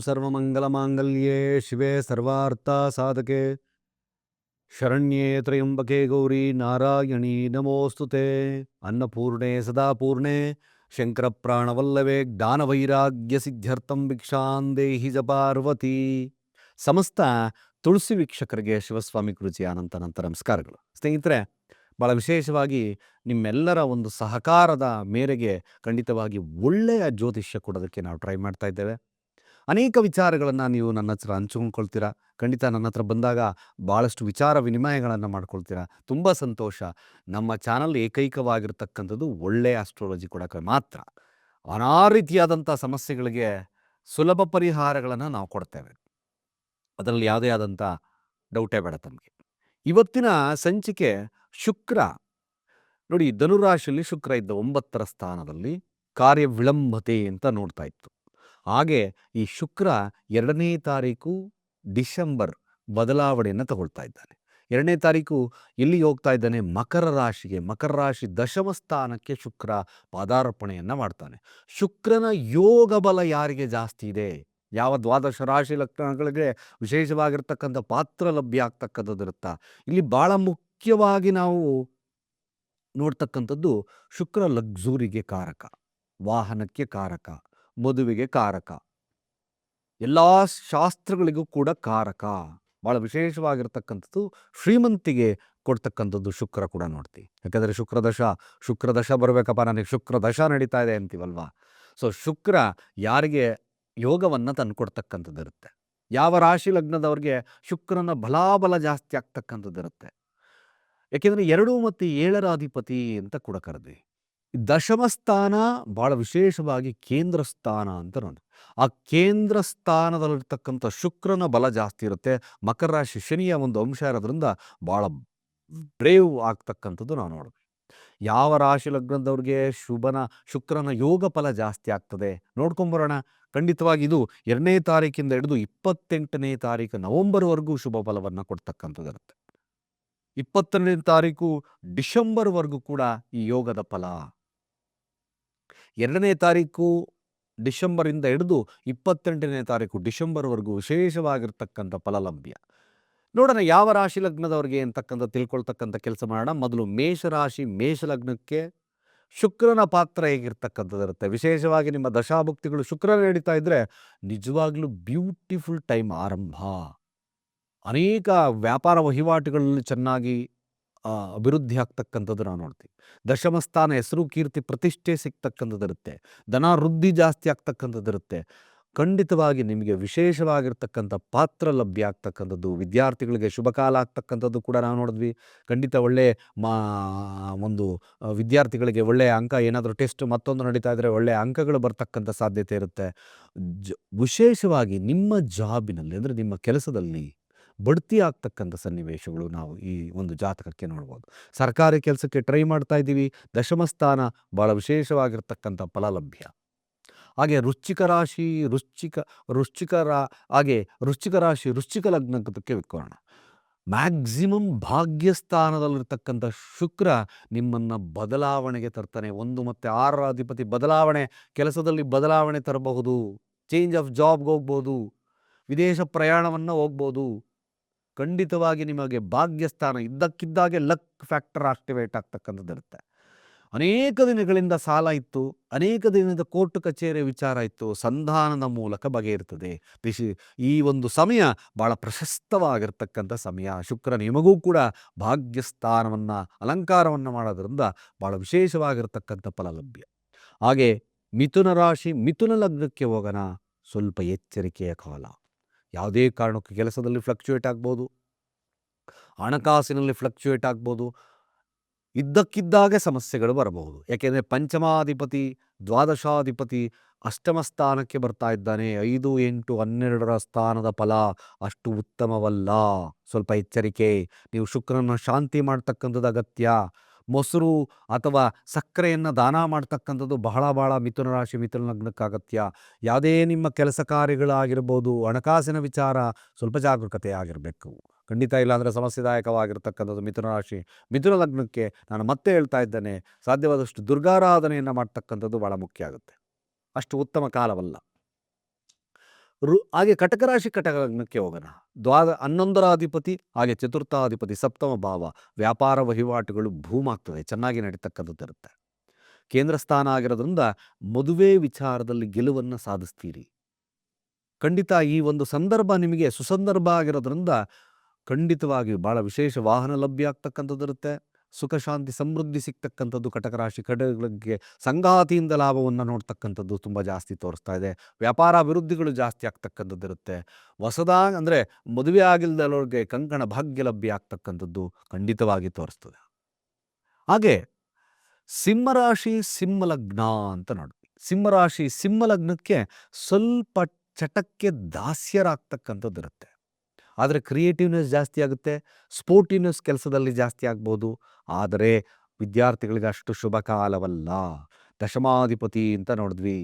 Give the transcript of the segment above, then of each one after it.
ಸರ್ವಮಂಗಲಮಾಂಗಲ್ಯೇ ಶಿವೆ ಸರ್ವಾರ್ಥಸಾಧಕೆ ಶರಣ್ಯೇ ತ್ರಯಂಬಕೆ ಗೌರಿ ನಾರಾಯಣಿ ನಮೋಸ್ತುತೆ ಅನ್ನಪೂರ್ಣೆ ಸದಾಪೂರ್ಣೆ ಶಂಕರ ಪ್ರಾಣವಲ್ಲವೇ ಜ್ಞಾನವೈರಾಗ್ಯ ಸಿದ್ಧ್ಯರ್ಥಂ ಭಿಕ್ಷಾಂದೇಹಿ ಜ ಪಾರ್ವತಿ ಸಮಸ್ತ ತುಳಸಿ ವೀಕ್ಷಕರಿಗೆ ಶಿವಸ್ವಾಮಿ ಗುರುಜಿ ಅನಂತ ಅನಂತ ನಮಸ್ಕಾರಗಳು. ಸ್ನೇಹಿತರೆ ಭಾಳ ವಿಶೇಷವಾಗಿ ನಿಮ್ಮೆಲ್ಲರ ಒಂದು ಸಹಕಾರದ ಮೇರೆಗೆ ಖಂಡಿತವಾಗಿ ಒಳ್ಳೆಯ ಜ್ಯೋತಿಷ್ಯ ಕೊಡೋದಕ್ಕೆ ನಾವು ಟ್ರೈ ಮಾಡ್ತಾ ಇದ್ದೇವೆ. ಅನೇಕ ವಿಚಾರಗಳನ್ನು ನೀವು ನನ್ನ ಹತ್ರ ಹಂಚ್ಕೊಂಡ್ಕೊಳ್ತೀರಾ ಖಂಡಿತ ನನ್ನ ಹತ್ರ ಬಂದಾಗ ಭಾಳಷ್ಟು ವಿಚಾರ ವಿನಿಮಯಗಳನ್ನು ಮಾಡ್ಕೊಳ್ತೀರಾ? ತುಂಬ ಸಂತೋಷ. ನಮ್ಮ ಚಾನಲ್ ಏಕೈಕವಾಗಿರ್ತಕ್ಕಂಥದ್ದು ಒಳ್ಳೆಯ ಆಸ್ಟ್ರಾಲಜಿ ಕೊಡೋಕ್ಕೆ ಮಾತ್ರ. ನಾನಾ ರೀತಿಯಾದಂಥ ಸಮಸ್ಯೆಗಳಿಗೆ ಸುಲಭ ಪರಿಹಾರಗಳನ್ನು ನಾವು ಕೊಡ್ತೇವೆ. ಅದರಲ್ಲಿ ಯಾವುದೇ ಆದಂಥ ಡೌಟೇ ಬೇಡ ತಮಗೆ. ಇವತ್ತಿನ ಸಂಚಿಕೆ ಶುಕ್ರ. ನೋಡಿ, ಧನುರಾಶಿಯಲ್ಲಿ ಶುಕ್ರ ಇದ್ದ ಒಂಬತ್ತರ ಸ್ಥಾನದಲ್ಲಿ ಕಾರ್ಯ ವಿಳಂಬತೆ ಅಂತ ನೋಡ್ತಾ ಇತ್ತು. ಹಾಗೆ ಈ ಶುಕ್ರ ಎರಡನೇ ತಾರೀಕು ಡಿಸೆಂಬರ್ ಬದಲಾವಣೆಯನ್ನು ತಗೊಳ್ತಾ ಇದ್ದಾನೆ. ಎರಡನೇ ತಾರೀಕು ಎಲ್ಲಿ ಹೋಗ್ತಾ ಇದ್ದಾನೆ? ಮಕರ ರಾಶಿಗೆ. ಮಕರ ರಾಶಿ ದಶಮ ಸ್ಥಾನಕ್ಕೆ ಶುಕ್ರ ಪಾದಾರ್ಪಣೆಯನ್ನು ಮಾಡ್ತಾನೆ. ಶುಕ್ರನ ಯೋಗ ಬಲ ಯಾರಿಗೆ ಜಾಸ್ತಿ ಇದೆ? ಯಾವ ದ್ವಾದಶ ರಾಶಿ ಲಕ್ಷಣಗಳಿಗೆ ವಿಶೇಷವಾಗಿರ್ತಕ್ಕಂಥ ಪಾತ್ರ ಲಭ್ಯ ಆಗ್ತಕ್ಕಂಥದ್ದು ಇರುತ್ತಾ? ಇಲ್ಲಿ ಭಾಳ ಮುಖ್ಯವಾಗಿ ನಾವು ನೋಡ್ತಕ್ಕಂಥದ್ದು ಶುಕ್ರ ಲಗ್ಜೂರಿಗೆ ಕಾರಕ. ವಾಹನಕ್ಕೆ ಕಾರಕ. ಮದುವೆಗೆ ಕಾರಕ. ಎಲ್ಲ ಶಾಸ್ತ್ರಗಳಿಗೂ ಕೂಡ ಕಾರಕ. ಭಾಳ ವಿಶೇಷವಾಗಿರ್ತಕ್ಕಂಥದ್ದು ಶ್ರೀಮಂತಿಗೆ ಕೊಡ್ತಕ್ಕಂಥದ್ದು ಶುಕ್ರ ಕೂಡ ನೋಡ್ತೀವಿ ಯಾಕಂದರೆ ಶುಕ್ರದಶ ಶುಕ್ರದಶ ಬರಬೇಕಪ್ಪ ನನಗೆ ಶುಕ್ರದಶ ನಡೀತಾ ಇದೆ ಅಂತೀವಲ್ವಾ? ಸೊ ಶುಕ್ರ ಯಾರಿಗೆ ಯೋಗವನ್ನು ತಂದುಕೊಡ್ತಕ್ಕಂಥದ್ದು ಇರುತ್ತೆ ಯಾವ ರಾಶಿ ಲಗ್ನದವ್ರಿಗೆ ಶುಕ್ರನ ಬಲಾಬಲ ಜಾಸ್ತಿ ಆಗ್ತಕ್ಕಂಥದ್ದು ಇರುತ್ತೆ ಯಾಕೆಂದರೆ ಎರಡು ಮತ್ತು ಏಳರ ಅಧಿಪತಿ ಅಂತ ಕೂಡ ಕರೆದ್ವಿ ದಶಮ ಸ್ಥಾನ ಭಾಳ ವಿಶೇಷವಾಗಿ ಕೇಂದ್ರ ಸ್ಥಾನ ಅಂತ ನೋಡಿ ಆ ಕೇಂದ್ರ ಸ್ಥಾನದಲ್ಲಿರ್ತಕ್ಕಂಥ ಶುಕ್ರನ ಬಲ ಜಾಸ್ತಿ ಇರುತ್ತೆ. ಮಕರ ರಾಶಿ ಶನಿಯ ಒಂದು ಅಂಶ ಇರೋದ್ರಿಂದ ಭಾಳ ಬ್ರೇವ್ ಆಗ್ತಕ್ಕಂಥದ್ದು ನಾವು ನೋಡೋದು ಯಾವ ರಾಶಿ ಲಗ್ನದವ್ರಿಗೆ ಶುಭನ, ಶುಕ್ರನ ಯೋಗ ಫಲ ಜಾಸ್ತಿ ಆಗ್ತದೆ? ನೋಡ್ಕೊಂಬರೋಣ. ಖಂಡಿತವಾಗಿ ಇದು ಎರಡನೇ ತಾರೀಕಿಂದ ಹಿಡಿದು ಇಪ್ಪತ್ತೆಂಟನೇ ತಾರೀಕು ನವಂಬರ್ವರೆಗೂ ಶುಭ ಫಲವನ್ನು ಕೊಡ್ತಕ್ಕಂಥದ್ದಿರುತ್ತೆ ಇಪ್ಪತ್ತನೇ ತಾರೀಕು ಡಿಸೆಂಬರ್ವರೆಗೂ ಕೂಡ ಈ ಯೋಗದ ಫಲ. ಎರಡನೇ ತಾರೀಕು ಡಿಸೆಂಬರಿಂದ ಹಿಡಿದು ಇಪ್ಪತ್ತೆಂಟನೇ ತಾರೀಕು ಡಿಸೆಂಬರ್ವರೆಗೂ ವಿಶೇಷವಾಗಿರ್ತಕ್ಕಂಥ ಫಲಲಭ್ಯ. ನೋಡೋಣ ಯಾವ ರಾಶಿ ಲಗ್ನದವರಿಗೆ ಅಂತಕ್ಕಂಥ ತಿಳ್ಕೊಳ್ತಕ್ಕಂಥ ಕೆಲಸ ಮಾಡೋಣ. ಮೊದಲು ಮೇಷರಾಶಿ ಮೇಷ ಲಗ್ನಕ್ಕೆ ಶುಕ್ರನ ಪಾತ್ರ ಹೇಗಿರ್ತಕ್ಕಂಥದ್ದಿರುತ್ತೆ? ವಿಶೇಷವಾಗಿ ನಿಮ್ಮ ದಶಾಭುಕ್ತಿಗಳು ಶುಕ್ರ ನಡೀತಾ ಇದ್ದರೆ ನಿಜವಾಗ್ಲೂ ಬ್ಯೂಟಿಫುಲ್ ಟೈಮ್ ಆರಂಭ. ಅನೇಕ ವ್ಯಾಪಾರ ವಹಿವಾಟುಗಳಲ್ಲಿ ಚೆನ್ನಾಗಿ ಅಭಿವೃದ್ಧಿ ಆಗ್ತಕ್ಕಂಥದ್ದು ನಾವು ನೋಡ್ತೀವಿ. ದಶಮಸ್ಥಾನ ಹೆಸರು ಕೀರ್ತಿ ಪ್ರತಿಷ್ಠೆ ಸಿಗ್ತಕ್ಕಂಥದ್ದಿರುತ್ತೆ ಧನ ವೃದ್ಧಿ ಜಾಸ್ತಿ ಆಗ್ತಕ್ಕಂಥದ್ದಿರುತ್ತೆ ಖಂಡಿತವಾಗಿ ನಿಮಗೆ ವಿಶೇಷವಾಗಿರ್ತಕ್ಕಂಥ ಪಾತ್ರ ಲಭ್ಯ ಆಗ್ತಕ್ಕಂಥದ್ದು. ವಿದ್ಯಾರ್ಥಿಗಳಿಗೆ ಶುಭ ಕಾಲ ಆಗ್ತಕ್ಕಂಥದ್ದು ಕೂಡ ನಾವು ನೋಡಿದ್ವಿ. ಖಂಡಿತ ಒಳ್ಳೆಯ ಮಾ, ಒಂದು ವಿದ್ಯಾರ್ಥಿಗಳಿಗೆ ಒಳ್ಳೆಯ ಅಂಕ, ಏನಾದರೂ ಟೆಸ್ಟ್ ಮತ್ತೊಂದು ನಡೀತಾ ಇದ್ದರೆ ಒಳ್ಳೆಯ ಅಂಕಗಳು ಬರ್ತಕ್ಕಂಥ ಸಾಧ್ಯತೆ ಇರುತ್ತೆ. ಜ, ವಿಶೇಷವಾಗಿ ನಿಮ್ಮ ಜಾಬಿನಲ್ಲಿ, ಅಂದರೆ ನಿಮ್ಮ ಕೆಲಸದಲ್ಲಿ ಬಡ್ತಿ ಆಗ್ತಕ್ಕಂಥ ಸನ್ನಿವೇಶಗಳು ನಾವು ಈ ಒಂದು ಜಾತಕಕ್ಕೆ ನೋಡ್ಬೋದು. ಸರ್ಕಾರಿ ಕೆಲಸಕ್ಕೆ ಟ್ರೈ ಮಾಡ್ತಾ ಇದ್ದೀವಿ, ದಶಮ ಸ್ಥಾನ ಭಾಳ ವಿಶೇಷವಾಗಿರ್ತಕ್ಕಂಥ ಫಲ ಲಭ್ಯ ಹಾಗೆ ರುಚಿಕ ರಾಶಿ ರುಚಿಕ ರುಚಿಕರ ಹಾಗೆ ವೃಶ್ಚಿಕ ರಾಶಿ, ವೃಶ್ಚಿಕ ಲಗ್ನಕ್ಕೆ ವಿಕೋಣ. ಮ್ಯಾಕ್ಸಿಮಮ್ ಭಾಗ್ಯಸ್ಥಾನದಲ್ಲಿರ್ತಕ್ಕಂಥ ಶುಕ್ರ ನಿಮ್ಮನ್ನು ಬದಲಾವಣೆಗೆ ತರ್ತಾನೆ. ಒಂದು ಮತ್ತು ಆರರ ಅಧಿಪತಿ ಬದಲಾವಣೆ, ಕೆಲಸದಲ್ಲಿ ಬದಲಾವಣೆ ತರಬಹುದು ಚೇಂಜ್ ಆಫ್ ಜಾಬ್ಗೆ ಹೋಗ್ಬೋದು, ವಿದೇಶ ಪ್ರಯಾಣವನ್ನು ಹೋಗ್ಬೋದು. ಖಂಡಿತವಾಗಿ ನಿಮಗೆ ಭಾಗ್ಯಸ್ಥಾನ ಇದ್ದಕ್ಕಿದ್ದಾಗೆ ಲಕ್ ಫ್ಯಾಕ್ಟರ್ ಆಕ್ಟಿವೇಟ್ ಆಗ್ತಕ್ಕಂಥದ್ದು ಇರುತ್ತೆ. ಅನೇಕ ದಿನಗಳಿಂದ ಸಾಲ ಇತ್ತು, ಅನೇಕ ದಿನದ ಕೋರ್ಟ್ ಕಚೇರಿ ವಿಚಾರ ಇತ್ತು, ಸಂಧಾನದ ಮೂಲಕ ಬಗೆಯಿರ್ತದೆ ಇರ್ತದೆ ಈ ಒಂದು ಸಮಯ ಭಾಳ ಪ್ರಶಸ್ತವಾಗಿರ್ತಕ್ಕಂಥ ಸಮಯ. ಶುಕ್ರ ನಿಮಗೂ ಕೂಡ ಭಾಗ್ಯಸ್ಥಾನವನ್ನು, ಅಲಂಕಾರವನ್ನು ಮಾಡೋದ್ರಿಂದ ಭಾಳ ವಿಶೇಷವಾಗಿರ್ತಕ್ಕಂಥ ಫಲ ಲಭ್ಯ. ಹಾಗೆ ಮಿಥುನ ರಾಶಿ, ಮಿಥುನ ಲಗ್ನಕ್ಕೆ ಹೋಗೋಣ. ಸ್ವಲ್ಪ ಎಚ್ಚರಿಕೆಯ ಕಾಲ. ಯಾವುದೇ ಕಾರಣಕ್ಕೂ ಕೆಲಸದಲ್ಲಿ ಫ್ಲಕ್ಚುಯೇಟ್ ಆಗ್ಬೋದು. ಹಣಕಾಸಿನಲ್ಲಿ ಫ್ಲಕ್ಚುಯೇಟ್ ಆಗ್ಬೋದು. ಇದ್ದಕ್ಕಿದ್ದಾಗೆ ಸಮಸ್ಯೆಗಳು ಬರಬಹುದು. ಯಾಕೆಂದರೆ ಪಂಚಮಾಧಿಪತಿ, ದ್ವಾದಶಾಧಿಪತಿ ಅಷ್ಟಮ ಸ್ಥಾನಕ್ಕೆ ಬರ್ತಾ ಇದ್ದಾನೆ. ಐದು ಎಂಟು ಹನ್ನೆರಡರ ಸ್ಥಾನದ ಫಲ ಅಷ್ಟು ಉತ್ತಮವಲ್ಲ. ಸ್ವಲ್ಪ ಎಚ್ಚರಿಕೆ. ನೀವು ಶುಕ್ರನ ಶಾಂತಿ ಮಾಡ್ತಕ್ಕಂಥದ್ದು ಅಗತ್ಯ. ಮೊಸರು ಅಥವಾ ಸಕ್ಕರೆಯನ್ನು ದಾನ ಮಾಡ್ತಕ್ಕಂಥದ್ದು ಬಹಳ ಬಹಳ ಮಿಥುನ ರಾಶಿ, ಮಿಥುನ ಲಗ್ನಕ್ಕೆ ಅಗತ್ಯ ಯಾವುದೇ ನಿಮ್ಮ ಕೆಲಸ ಕಾರ್ಯಗಳಾಗಿರ್ಬೋದು, ಹಣಕಾಸಿನ ವಿಚಾರ ಸ್ವಲ್ಪ ಜಾಗರೂಕತೆ ಆಗಿರಬೇಕು. ಖಂಡಿತ ಇಲ್ಲಾಂದರೆ ಸಮಸ್ಯೆದಾಯಕವಾಗಿರ್ತಕ್ಕಂಥದ್ದು ಮಿಥುನ ರಾಶಿ, ಮಿಥುನ ಲಗ್ನಕ್ಕೆ ನಾನು ಮತ್ತೆ ಹೇಳ್ತಾ ಇದ್ದೇನೆ, ಸಾಧ್ಯವಾದಷ್ಟು ದುರ್ಗಾರಾಧನೆಯನ್ನು ಮಾಡ್ತಕ್ಕಂಥದ್ದು ಭಾಳ ಮುಖ್ಯ ಆಗುತ್ತೆ. ಅಷ್ಟು ಉತ್ತಮ ಕಾಲವಲ್ಲ. ರು ಹಾಗೆ ಕಟಕರಾಶಿ ಕಟಕ ಲಗ್ನಕ್ಕೆ ಹೋಗೋಣ. ದ್ವಾದ ಹನ್ನೊಂದರ ಅಧಿಪತಿ ಹಾಗೆ ಚತುರ್ಥಾಧಿಪತಿ, ಸಪ್ತಮ ಭಾವ, ವ್ಯಾಪಾರ ವಹಿವಾಟುಗಳು ಭೂಮಾಗ್ತದೆ ಚೆನ್ನಾಗಿ ನಡೀತಕ್ಕಂಥದ್ದು ಇರುತ್ತೆ. ಕೇಂದ್ರ ಸ್ಥಾನ ಆಗಿರೋದ್ರಿಂದ ಮದುವೆ ವಿಚಾರದಲ್ಲಿ ಗೆಲುವನ್ನು ಸಾಧಿಸ್ತೀರಿ. ಖಂಡಿತ ಈ ಒಂದು ಸಂದರ್ಭ ನಿಮಗೆ ಸುಸಂದರ್ಭ ಆಗಿರೋದ್ರಿಂದ ಖಂಡಿತವಾಗಿ ಭಾಳ ವಿಶೇಷ ವಾಹನ ಲಭ್ಯ ಆಗ್ತಕ್ಕಂಥದ್ದು ಇರುತ್ತೆ. ಸುಖ ಶಾಂತಿ ಸಮೃದ್ಧಿ ಸಿಗ್ತಕ್ಕಂಥದ್ದು ಕಟಕ ರಾಶಿ ಕಡೆಗಳಿಗೆ ಸಂಗಾತಿಯಿಂದ ಲಾಭವನ್ನು ನೋಡ್ತಕ್ಕಂಥದ್ದು ತುಂಬ ಜಾಸ್ತಿ ತೋರಿಸ್ತಾ ಇದೆ. ವ್ಯಾಪಾರ ಅಭಿವೃದ್ಧಿಗಳು ಜಾಸ್ತಿ ಆಗ್ತಕ್ಕಂಥದ್ದು ಇರುತ್ತೆ. ಹೊಸದಾಗಿ ಅಂದರೆ ಮದುವೆ ಆಗಿಲ್ದಲ್ಲವ್ರಿಗೆ ಕಂಕಣ ಭಾಗ್ಯ ಲಭ್ಯ ಆಗ್ತಕ್ಕಂಥದ್ದು ಖಂಡಿತವಾಗಿ ತೋರಿಸ್ತದೆ. ಹಾಗೆ ಸಿಂಹರಾಶಿ ಸಿಂಹಲಗ್ನ ಅಂತ ನೋಡಿ ಸಿಂಹರಾಶಿ ಸಿಂಹಲಗ್ನಕ್ಕೆ ಸ್ವಲ್ಪ ಚಟಕ್ಕೆ ದಾಸ್ಯರಾಗ್ತಕ್ಕಂಥದ್ದು ಇರುತ್ತೆ. ಆದರೆ ಕ್ರಿಯೇಟಿವ್ನೆಸ್ ಜಾಸ್ತಿ ಆಗುತ್ತೆ, ಸ್ಪೋರ್ಟಿವ್ನೆಸ್ ಕೆಲಸದಲ್ಲಿ ಜಾಸ್ತಿ ಆಗ್ಬೋದು. ಆದರೆ ವಿದ್ಯಾರ್ಥಿಗಳಿಗೆ ಅಷ್ಟು ಶುಭ ಕಾಲವಲ್ಲ. ದಶಮಾಧಿಪತಿ ಅಂತ ನೋಡಿದ್ವಿ,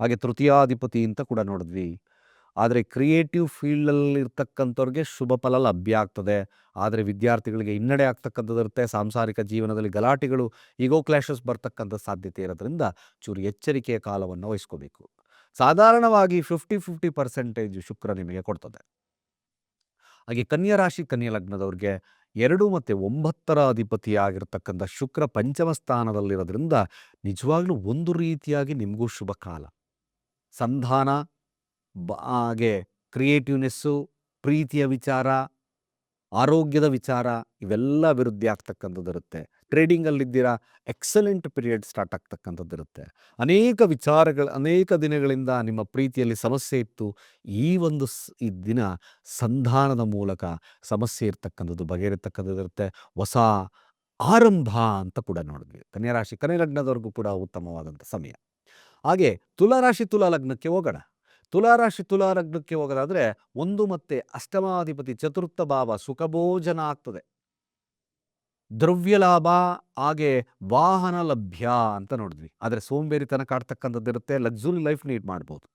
ಹಾಗೆ ತೃತೀಯಾಧಿಪತಿ ಅಂತ ಕೂಡ ನೋಡಿದ್ವಿ. ಆದರೆ ಕ್ರಿಯೇಟಿವ್ ಫೀಲ್ಡಲ್ಲಿ ಇರ್ತಕ್ಕಂಥವ್ರಿಗೆ ಶುಭ ಫಲ ಲಭ್ಯ ಆಗ್ತದೆ. ಆದರೆ ವಿದ್ಯಾರ್ಥಿಗಳಿಗೆ ಹಿನ್ನಡೆ ಆಗ್ತಕ್ಕಂಥದ್ದು ಇರುತ್ತೆ. ಸಾಂಸಾರಿಕ ಜೀವನದಲ್ಲಿ ಗಲಾಟೆಗಳು, ಈಗೋ ಕ್ಲಾಶಸ್ ಬರ್ತಕ್ಕಂಥ ಸಾಧ್ಯತೆ ಇರೋದ್ರಿಂದ ಚೂರು ಎಚ್ಚರಿಕೆಯ ಕಾಲವನ್ನು ವಹಿಸ್ಕೋಬೇಕು. ಸಾಧಾರಣವಾಗಿ ಫಿಫ್ಟಿ ಫಿಫ್ಟಿ ಪರ್ಸೆಂಟೇಜ್ ಶುಕ್ರ ನಿಮಗೆ ಕೊಡ್ತದೆ. ಹಾಗೆ ಕನ್ಯಾ ರಾಶಿ, ಕನ್ಯಾ ಲಗ್ನದವ್ರಿಗೆ ಎರಡು ಮತ್ತು ಒಂಬತ್ತರ ಅಧಿಪತಿಯಾಗಿರ್ತಕ್ಕಂಥ ಶುಕ್ರ ಪಂಚಮ ಸ್ಥಾನದಲ್ಲಿರೋದ್ರಿಂದ ನಿಜವಾಗ್ಲೂ ಒಂದು ರೀತಿಯಾಗಿ ನಿಮಗೂ ಶುಭ ಕಾಲ. ಸಂಧಾನ ಹಾಗೆ ಕ್ರಿಯೇಟಿವ್ನೆಸ್ಸು ಪ್ರೀತಿಯ ವಿಚಾರ, ಆರೋಗ್ಯದ ವಿಚಾರ, ಇವೆಲ್ಲ ಅಭಿವೃದ್ಧಿ ಆಗ್ತಕ್ಕಂಥದ್ದು ಇರುತ್ತೆ ಟ್ರೇಡಿಂಗಲ್ಲಿದ್ದೀರಾ ಎಕ್ಸಲೆಂಟ್ ಪೀರಿಯಡ್ ಸ್ಟಾರ್ಟ್ ಆಗ್ತಕ್ಕಂಥದ್ದು ಇರುತ್ತೆ. ಅನೇಕ ವಿಚಾರಗಳು, ಅನೇಕ ದಿನಗಳಿಂದ ನಿಮ್ಮ ಪ್ರೀತಿಯಲ್ಲಿ ಸಮಸ್ಯೆ ಇತ್ತು. ಈ ಒಂದು ಈ ದಿನ ಸಂಧಾನದ ಮೂಲಕ ಸಮಸ್ಯೆ ಇರ್ತಕ್ಕಂಥದ್ದು ಬಗೆಹರಿತಕ್ಕಂಥದ್ದು ಇರುತ್ತೆ. ಹೊಸ ಆರಂಭ ಅಂತ ಕೂಡ ನೋಡಿದ್ವಿ. ಕನ್ಯಾ ರಾಶಿ ಕನ್ಯಾ ಲಗ್ನದವರೆಗೂ ಕೂಡ ಉತ್ತಮವಾದಂಥ ಸಮಯ. ಹಾಗೆ ತುಲಾರಾಶಿ ತುಲಾ ಲಗ್ನಕ್ಕೆ ಹೋಗೋಣ. ತುಲಾರಾಶಿ ತುಲಾ ಲಗ್ನಕ್ಕೆ ಹೋಗೋದಾದ್ರೆ ಒಂದು ಮತ್ತೆ ಅಷ್ಟಮಾಧಿಪತಿ ಚತುರ್ಥ ಭಾವ ಸುಖಭೋಜನ ಆಗ್ತದೆ. ದ್ರವ್ಯ ಲಾಭ ಹಾಗೆ ವಾಹನ ಲಭ್ಯ ಅಂತ ನೋಡಿದ್ವಿ. ಆದರೆ ಸೋಂಬೇರಿತನ ಕಾಡ್ತಕ್ಕಂಥದ್ದು ಇರುತ್ತೆ, ಲಕ್ಸುರಿ ಲೈಫ್ ನೀಡ್ ಮಾಡ್ಬೋದು.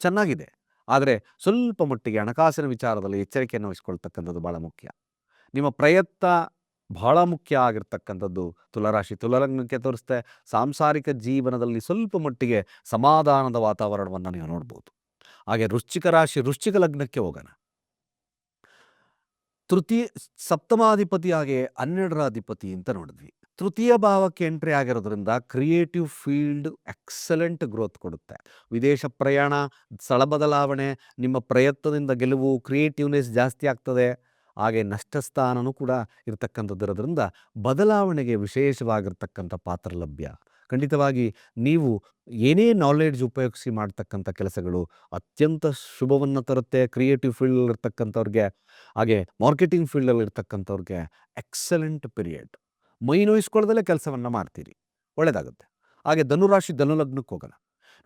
ಚೆನ್ನಾಗಿದೆ. ಆದರೆ ಸ್ವಲ್ಪ ಮಟ್ಟಿಗೆ ಹಣಕಾಸಿನ ವಿಚಾರದಲ್ಲಿ ಎಚ್ಚರಿಕೆಯನ್ನು ವಹಿಸ್ಕೊಳ್ತಕ್ಕಂಥದ್ದು ಭಾಳ ಮುಖ್ಯ. ನಿಮ್ಮ ಪ್ರಯತ್ನ ಬಹಳ ಮುಖ್ಯ ಆಗಿರ್ತಕ್ಕಂಥದ್ದು ತುಲರಾಶಿ ತುಲಲಗ್ನಕ್ಕೆ ತೋರಿಸ್ತೆ ಸಾಂಸಾರಿಕ ಜೀವನದಲ್ಲಿ ಸ್ವಲ್ಪ ಮಟ್ಟಿಗೆ ಸಮಾಧಾನದ ವಾತಾವರಣವನ್ನು ನೀವು ನೋಡ್ಬೋದು. ಹಾಗೆ ವೃಶ್ಚಿಕ ರಾಶಿ ವೃಶ್ಚಿಕ ಲಗ್ನಕ್ಕೆ ಹೋಗೋಣ. ತೃತೀಯ ಸಪ್ತಮಾಧಿಪತಿಯಾಗಿ ಹನ್ನೆರಡರ ಅಧಿಪತಿ ಅಂತ ನೋಡಿದ್ವಿ. ತೃತೀಯ ಭಾವಕ್ಕೆ ಎಂಟ್ರಿ ಆಗಿರೋದ್ರಿಂದ ಕ್ರಿಯೇಟಿವ್ ಫೀಲ್ಡ್ ಎಕ್ಸಲೆಂಟ್ ಗ್ರೋತ್ ಕೊಡುತ್ತೆ. ವಿದೇಶ ಪ್ರಯಾಣ, ಸ್ಥಳ ಬದಲಾವಣೆ, ನಿಮ್ಮ ಪ್ರಯತ್ನದಿಂದ ಗೆಲುವು, ಕ್ರಿಯೇಟಿವ್ನೆಸ್ ಜಾಸ್ತಿ ಆಗ್ತದೆ. ಹಾಗೆ ನಷ್ಟಸ್ಥಾನನೂ ಕೂಡ ಇರತಕ್ಕಂಥದ್ದಿರೋದ್ರಿಂದ ಬದಲಾವಣೆಗೆ ವಿಶೇಷವಾಗಿರ್ತಕ್ಕಂಥ ಪಾತ್ರ ಲಭ್ಯ. ಖಂಡಿತವಾಗಿ ನೀವು ಏನೇ ನಾಲೆಡ್ಜ್ ಉಪಯೋಗಿಸಿ ಮಾಡ್ತಕ್ಕಂಥ ಕೆಲಸಗಳು ಅತ್ಯಂತ ಶುಭವನ್ನು ತರುತ್ತೆ ಕ್ರಿಯೇಟಿವ್ ಫೀಲ್ಡಲ್ಲಿ ಇರ್ತಕ್ಕಂಥವ್ರಿಗೆ. ಹಾಗೆ ಮಾರ್ಕೆಟಿಂಗ್ ಫೀಲ್ಡಲ್ಲಿ ಇರ್ತಕ್ಕಂಥವ್ರಿಗೆ ಎಕ್ಸಲೆಂಟ್ ಪೀರಿಯಡ್ ಮೈ ನೋಯಿಸ್ಕೊಳ್ಳದಲ್ಲೇ ಕೆಲಸವನ್ನು ಮಾಡ್ತೀರಿ. ಒಳ್ಳೆಯದಾಗುತ್ತೆ ಹಾಗೆ ಧನುರಾಶಿ ಧನುಲಗ್ನಕ್ಕೆ ಹೋಗೋಣ.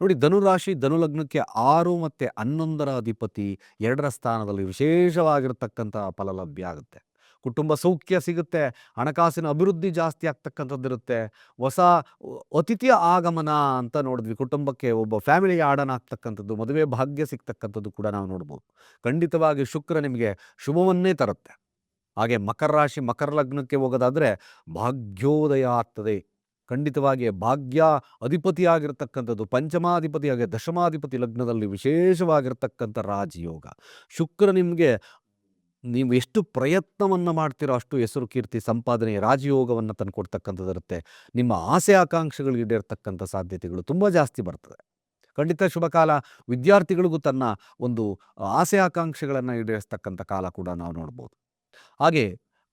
ನೋಡಿ ಧನುರಾಶಿ ಧನುಲಗ್ನಕ್ಕೆ ಆರು ಮತ್ತು ಹನ್ನೊಂದರ ಅಧಿಪತಿ ಎರಡರ ಸ್ಥಾನದಲ್ಲಿ ವಿಶೇಷವಾಗಿರ್ತಕ್ಕಂಥ ಫಲಲಭ್ಯ ಆಗುತ್ತೆ. ಕುಟುಂಬ ಸೌಖ್ಯ ಸಿಗುತ್ತೆ, ಹಣಕಾಸಿನ ಅಭಿವೃದ್ಧಿ ಜಾಸ್ತಿ ಆಗ್ತಕ್ಕಂಥದ್ದಿರುತ್ತೆ ಹೊಸ ಅತಿಥಿಯ ಆಗಮನ ಅಂತ ನೋಡಿದ್ವಿ. ಕುಟುಂಬಕ್ಕೆ ಒಬ್ಬ ಫ್ಯಾಮಿಲಿಗೆ ಆಡನ ಆಗ್ತಕ್ಕಂಥದ್ದು, ಮದುವೆ ಭಾಗ್ಯ ಸಿಗ್ತಕ್ಕಂಥದ್ದು ಕೂಡ ನಾವು ನೋಡ್ಬೋದು. ಖಂಡಿತವಾಗಿ ಶುಕ್ರ ನಿಮಗೆ ಶುಭವನ್ನೇ ತರುತ್ತೆ. ಹಾಗೆ ಮಕರ ರಾಶಿ, ಮಕರ ಲಗ್ನಕ್ಕೆ ಹೋಗೋದಾದರೆ ಭಾಗ್ಯೋದಯ ಆಗ್ತದೆ. ಖಂಡಿತವಾಗಿ ಭಾಗ್ಯ ಅಧಿಪತಿಯಾಗಿರ್ತಕ್ಕಂಥದ್ದು ಪಂಚಮಾಧಿಪತಿಯಾಗಿ ದಶಮಾಧಿಪತಿ ಲಗ್ನದಲ್ಲಿ ವಿಶೇಷವಾಗಿರ್ತಕ್ಕಂಥ ರಾಜಯೋಗ. ಶುಕ್ರ ನಿಮಗೆ ನೀವು ಎಷ್ಟು ಪ್ರಯತ್ನವನ್ನು ಮಾಡ್ತೀರೋ ಅಷ್ಟು ಹೆಸರು ಕೀರ್ತಿ ಸಂಪಾದನೆ ರಾಜಯೋಗವನ್ನು ತಂದುಕೊಡ್ತಕ್ಕಂಥದ್ದಿರುತ್ತೆ ನಿಮ್ಮ ಆಸೆ ಆಕಾಂಕ್ಷೆಗಳು ಈಡೇರ್ತಕ್ಕಂಥ ಸಾಧ್ಯತೆಗಳು ತುಂಬ ಜಾಸ್ತಿ ಬರ್ತದೆ. ಖಂಡಿತ ಶುಭಕಾಲ ವಿದ್ಯಾರ್ಥಿಗಳಿಗೂ ತನ್ನ ಒಂದು ಆಸೆ ಆಕಾಂಕ್ಷೆಗಳನ್ನು ಈಡೇರಿಸ್ತಕ್ಕಂಥ ಕಾಲ ಕೂಡ ನಾವು ನೋಡ್ಬೋದು. ಹಾಗೆ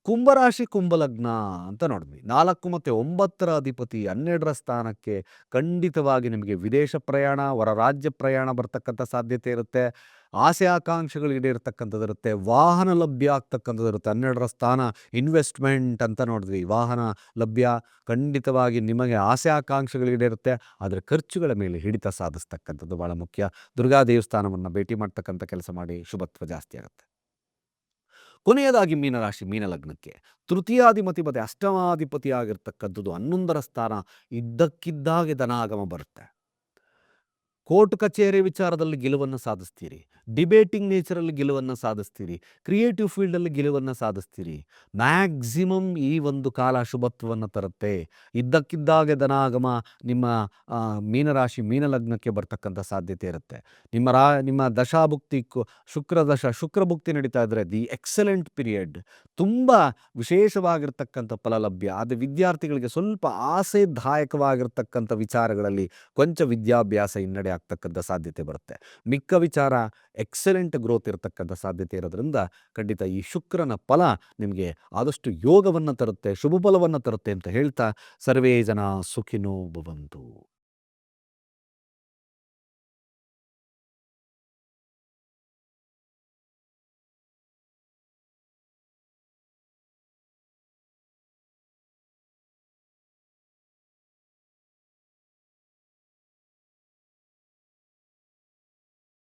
ಕುಂಭರಾಶಿ ಕುಂಭಲಗ್ನ ಅಂತ ನೋಡಿದ್ವಿ. ನಾಲ್ಕು ಮತ್ತು ಒಂಬತ್ತರ ಅಧಿಪತಿ ಹನ್ನೆರಡರ ಸ್ಥಾನಕ್ಕೆ ಖಂಡಿತವಾಗಿ ನಿಮಗೆ ವಿದೇಶ ಪ್ರಯಾಣ, ಹೊರ ರಾಜ್ಯ ಪ್ರಯಾಣ ಬರ್ತಕ್ಕಂಥ ಸಾಧ್ಯತೆ ಇರುತ್ತೆ. ಆಸೆ ಆಕಾಂಕ್ಷೆಗಳು ಈಡೇರ್ತಕ್ಕಂಥದ್ದು ಇರುತ್ತೆ. ವಾಹನ ಲಭ್ಯ ಆಗ್ತಕ್ಕಂಥದ್ದು ಇರುತ್ತೆ. ಹನ್ನೆರಡರ ಸ್ಥಾನ ಇನ್ವೆಸ್ಟ್ಮೆಂಟ್ ಅಂತ ನೋಡಿದ್ವಿ. ವಾಹನ ಲಭ್ಯ ಖಂಡಿತವಾಗಿ ನಿಮಗೆ ಆಸೆ ಆಕಾಂಕ್ಷೆಗಳು ಈಡೇರುತ್ತೆ. ಆದರೆ ಖರ್ಚುಗಳ ಮೇಲೆ ಹಿಡಿತ ಸಾಧಿಸ್ತಕ್ಕಂಥದ್ದು ಭಾಳ ಮುಖ್ಯ. ದುರ್ಗಾ ದೇವಸ್ಥಾನವನ್ನು ಭೇಟಿ ಮಾಡ್ತಕ್ಕಂಥ ಕೆಲಸ ಮಾಡಿ ಶುಭತ್ವ ಜಾಸ್ತಿ ಆಗುತ್ತೆ. ಕೊನೆಯದಾಗಿ ಮೀನರಾಶಿ ಮೀನಲಗ್ನಕ್ಕೆ. ತೃತೀಯಾಧಿಪತಿ ಮತ್ತು ಅಷ್ಟಮಾಧಿಪತಿ ಆಗಿರ್ತಕ್ಕಂಥದ್ದು ಹನ್ನೊಂದರ ಸ್ಥಾನ ಇದ್ದಕ್ಕಿದ್ದಾಗೆ ಧನಾಗಮ ಬರುತ್ತೆ. ಕೋರ್ಟ್ ಕಚೇರಿ ವಿಚಾರದಲ್ಲಿ ಗೆಲುವನ್ನು ಸಾಧಿಸ್ತೀರಿ. ಡಿಬೇಟಿಂಗ್ ನೇಚರಲ್ಲಿ ಗೆಲುವನ್ನು ಸಾಧಿಸ್ತೀರಿ. ಕ್ರಿಯೇಟಿವ್ ಫೀಲ್ಡಲ್ಲಿ ಗೆಲುವನ್ನು ಸಾಧಿಸ್ತೀರಿ. ಮ್ಯಾಕ್ಸಿಮಮ್ ಈ ಒಂದು ಕಾಲ ಶುಭತ್ವವನ್ನು ತರುತ್ತೆ. ಇದ್ದಕ್ಕಿದ್ದಾಗೆ ಧನಾಗಮ ನಿಮ್ಮ ಮೀನರಾಶಿ ಮೀನಲಗ್ನಕ್ಕೆ ಬರ್ತಕ್ಕಂಥ ಸಾಧ್ಯತೆ ಇರುತ್ತೆ. ನಿಮ್ಮ ರಾ, ನಿಮ್ಮ ದಶಾಭುಕ್ತಿ ಶುಕ್ರ ದಶ, ಶುಕ್ರ ಭುಕ್ತಿ ನಡೀತಾ ಇದ್ರೆ ದಿ ಎಕ್ಸಲೆಂಟ್ ಪೀರಿಯಡ್. ತುಂಬ ವಿಶೇಷವಾಗಿರ್ತಕ್ಕಂಥ ಫಲ ಲಭ್ಯ ಅದು ವಿದ್ಯಾರ್ಥಿಗಳಿಗೆ ಸ್ವಲ್ಪ ಆಸೆದಾಯಕವಾಗಿರ್ತಕ್ಕಂಥ ವಿಚಾರಗಳಲ್ಲಿ ಕೊಂಚ ವಿದ್ಯಾಭ್ಯಾಸ ಹಿನ್ನಡೆ ಆಗ್ತಕ್ಕಂಥ ಸಾಧ್ಯತೆ ಬರುತ್ತೆ. ಮಿಕ್ಕ ವಿಚಾರ ಎಕ್ಸಲೆಂಟ್ ಗ್ರೋತ್ ಇರತಕ್ಕಂಥ ಸಾಧ್ಯತೆ ಇರೋದ್ರಿಂದ ಖಂಡಿತ ಈ ಶುಕ್ರನ ಫಲ ನಿಮಗೆ ಆದಷ್ಟು ಯೋಗವನ್ನು ತರುತ್ತೆ, ಶುಭ ಫಲವನ್ನು ತರುತ್ತೆ ಅಂತ ಹೇಳ್ತಾ ಸರ್ವೇ ಜನ ಸುಖಿನೋ ಭವಂತು.